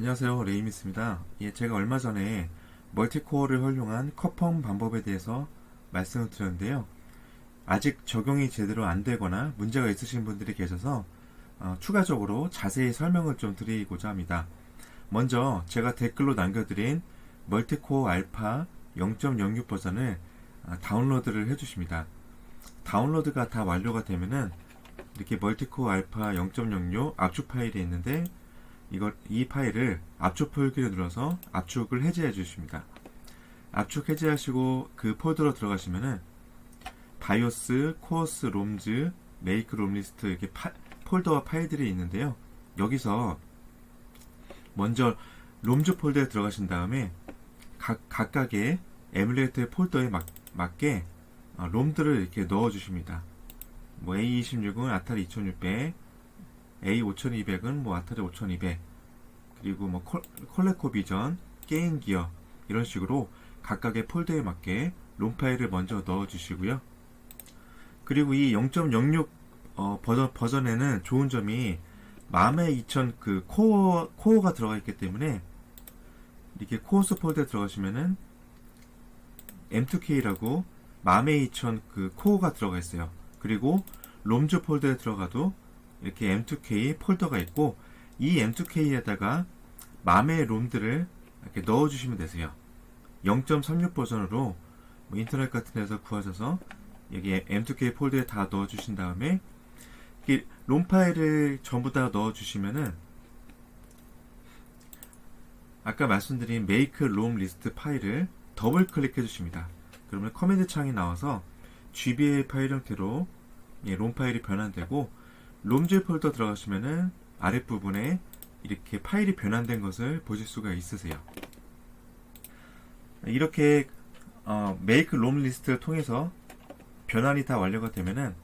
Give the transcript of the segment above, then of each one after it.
안녕하세요. 레이미스입니다. 예, 제가 얼마 전에 멀티코어를 활용한 커펌 방법에 대해서 말씀을 드렸는데요. 아직 적용이 제대로 안 되거나 문제가 있으신 분들이 계셔서 어, 추가적으로 자세히 설명을 좀 드리고자 합니다. 먼저 제가 댓글로 남겨드린 멀티코어 알파 0.06 버전을 아, 다운로드를 해주십니다. 다운로드가 다 완료가 되면은 이렇게 멀티코어 알파 0.06 압축 파일이 있는데 이걸 이 파일을 압축 풀기를 눌러서 압축을 해제해 주십니다. 압축 해제하시고 그 폴더로 들어가시면은 바이오스, 코어스, 롬즈, 메이크 롬리스트 이렇게 파- 폴더와 파일들이 있는데요. 여기서 먼저 롬즈 폴더에 들어가신 다음에 각, 각각의 에뮬레이터 폴더에 맞, 맞게 어, 롬들을 이렇게 넣어 주십니다. 뭐 A26은 아타리 2600, A5200은 뭐 아타리 5200, 그리고 뭐 콜- 콜레코 비전, 게임 기어 이런 식으로 각각의 폴더에 맞게 롬 파일을 먼저 넣어 주시고요. 그리고 이 0.06 어, 버전, 버전에는 좋은 점이 맘의 2000 그 코어 코어가 들어가 있기 때문에 이렇게 코어스 폴더에 들어가시면은 M2K라고 맘의 2000 그 코어가 들어가 있어요. 그리고 롬즈 폴더에 들어가도 이렇게 M2K 폴더가 있고 이 M2K에다가 맘의 롬들을 이렇게 넣어주시면 되세요. 0.36 버전으로 뭐 인터넷 같은 데서 구하셔서 여기 M2K 폴더에 다 넣어주신 다음에 롬 파일을 전부 다 넣어주시면은 아까 말씀드린 make 롬 리스트 파일을 더블 클릭해 주십니다. 그러면 커맨드 창이 나와서 GBA 파일 형태로 예, 롬 파일이 변환되고 롬즈 폴더 들어가시면은 아랫부분에 이렇게 파일이 변환된 것을 보실 수가 있으세요. 이렇게 어, 메이크 롬 리스트를 통해서 변환이 다 완료가 되면은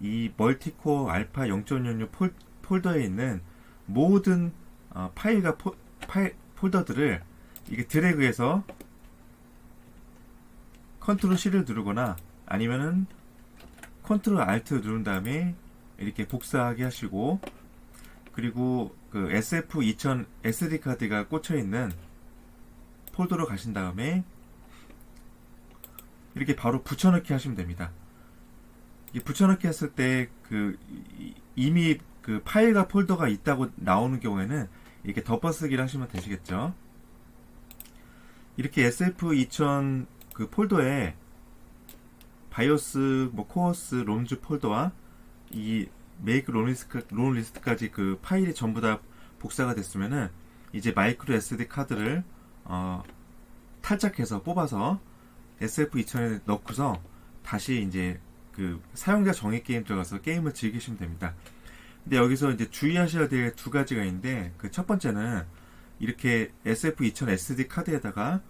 이 멀티코어 알파 0.06 폴, 폴더에 있는 모든 어, 파일과 포, 파일, 폴더들을 이게 드래그해서 컨트롤 C를 누르거나 아니면은 컨트롤 Alt 누른 다음에 이렇게 복사하게 하시고 그리고 그 SF2000 SD 카드가 꽂혀 있는 폴더로 가신 다음에 이렇게 바로 붙여넣기 하시면 됩니다. 이 붙여넣기 했을 때 그 이미 그 파일과 폴더가 있다고 나오는 경우에는 이렇게 덮어쓰기를 하시면 되시겠죠. 이렇게 SF2000 그 폴더에 바이오스, 뭐 코어스, 롬즈 폴더와 이 메이크 롬 리스트, 롬 리스트까지 그 파일이 전부 다 복사가 됐으면은 이제 마이크로 SD 카드를 어, 탈착해서 뽑아서 SF2000에 넣고서 다시 이제 그 사용자 정의 게임 들어가서 게임을 즐기시면 됩니다. 근데 여기서 이제 주의하셔야 될 두 가지가 있는데 그 첫 번째는 이렇게 SF2000 SD 카드에다가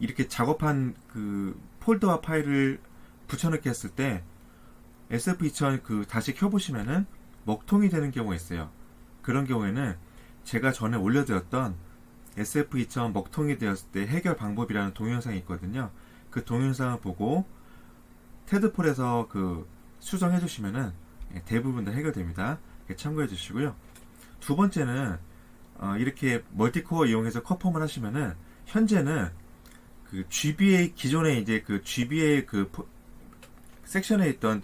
이렇게 작업한 그 폴더와 파일을 붙여넣기 했을 때 SF2000 그 다시 켜보시면은 먹통이 되는 경우가 있어요. 그런 경우에는 제가 전에 올려드렸던 SF2000 먹통이 되었을 때 해결 방법이라는 동영상이 있거든요. 그 동영상을 보고 테드폴에서 그 수정해 주시면은 예, 대부분 다 해결됩니다. 이렇게 참고해 주시고요. 두 번째는 어, 이렇게 멀티코어 이용해서 커펌을 하시면은 현재는 그 GBA 기존에 이제 그 GBA 그 포- 섹션에 있던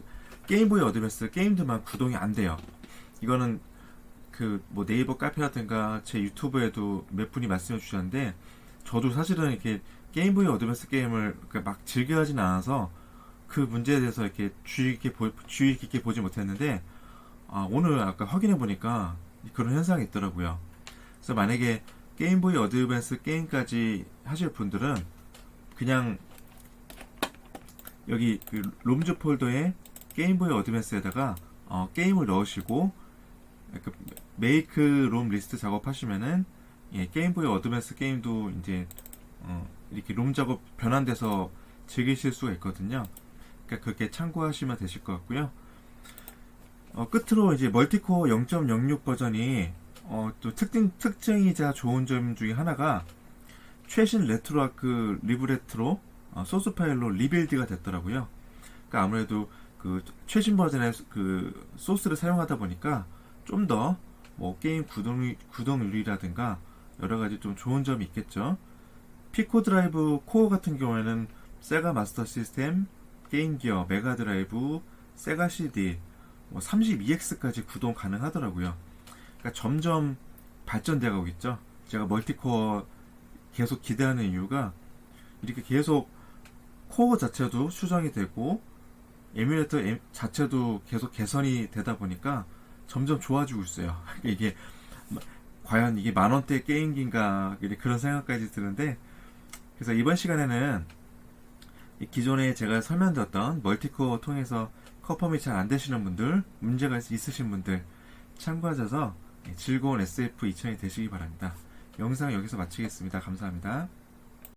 게임보이 어드밴스 게임들만 구동이 안 돼요. 이거는 그 뭐 네이버 카페라든가 제 유튜브에도 몇 분이 말씀해 주셨는데 저도 사실은 이렇게 게임보이 어드밴스 게임을 그막 즐겨 하진 않아서 그 문제에 대해서 이렇게 주의 깊게 보, 주의 깊게 보지 못했는데 아, 오늘 아까 확인해 보니까 그런 현상이 있더라고요. 그래서 만약에 게임보이 어드밴스 게임까지 하실 분들은 그냥 여기 그 롬즈 폴더에 게임보이 어드밴스에다가 어, 게임을 넣으시고 그 메이크 롬 리스트 작업하시면은 예, 게임보이 어드밴스 게임도 이제 어, 이렇게 롬 작업 변환돼서 즐기실 수가 있거든요. 그러니까 그렇게 참고하시면 되실 것 같고요. 어, 끝으로 이제 멀티코어 0.06 버전이 어, 또 특징 특징이자 좋은 점 중에 하나가 최신 레트로아크 리브레트로 어, 소스 파일로 리빌드가 됐더라고요. 그러니까 아무래도 그 최신 버전의 그 소스를 사용하다 보니까 좀 더 뭐 게임 구동 구동률이라든가 여러 가지 좀 좋은 점이 있겠죠. 피코 드라이브 코어 같은 경우에는 세가 마스터 시스템, 게임 기어, 메가 드라이브, 세가 CD, 뭐 32X까지 구동 가능하더라고요. 그러니까 점점 발전돼 가고 있죠. 제가 멀티코어 계속 기대하는 이유가 이렇게 계속 코어 자체도 수정이 되고 에뮬레이터 에- 자체도 계속 개선이 되다 보니까 점점 좋아지고 있어요. 이게 마- 과연 이게 만 원대 게임기인가 그런 생각까지 드는데 그래서 이번 시간에는 이 기존에 제가 설명드렸던 멀티코어 통해서 컨펌이 잘 안 되시는 분들, 문제가 있으신 분들 참고하셔서 즐거운 SF 2000이 되시기 바랍니다. 영상 여기서 마치겠습니다. 감사합니다.